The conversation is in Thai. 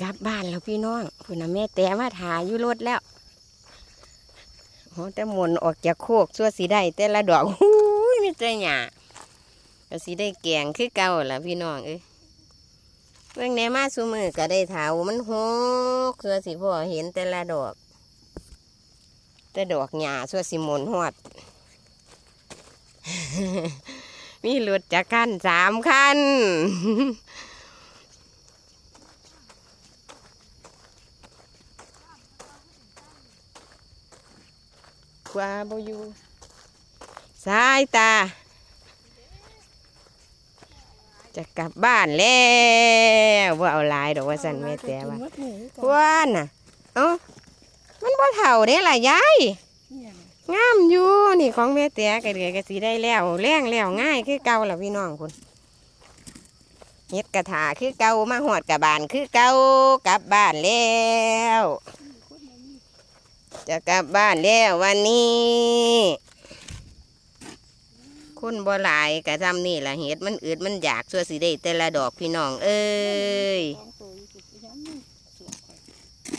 กลับบ้านแล้วพี่น้องพุ่นะแม่แต่มาถ่ายอยู่รถแล้วโอ้แต่มนออกจากโคกซัวสีได้แต่ละดอกหูยมีแต่หยาก็สีได้แกงคือเก่าล่ะพี่น้องเอ้ยเมื่อไหนมาสูมือก็ได้เถามันหกซัวสิพ่อเห็นแต่ละดอก แต่ดอกหญ้าซัวสิหมนหอด มีรถจักรคันสามคัน กว่าบอยู่สายตา จะกลับบ้านแล้วว่าเอาหลายดอกว่าสันแม่แต่ว่าว้าน่ะ เอ้ามันบ่เท่าเด้ล่ะยายงามอยู่นี่ของแม่แต่ก็เดือก็สีได้แล้วแรงแล้วง่ายคือเก่าแล้วพี่น้องคุณเฮ็ดกระถาคือเก่ามาหอดกระบานคือเก่ากลับบ้านแล้ว จะกลับบ้านแล้ววันนี้ คนบ่หลายกะทำนี่ละเห็ดมันอืดมันอยากชัวสิได้แต่ละดอกพี่น้องเอ้ย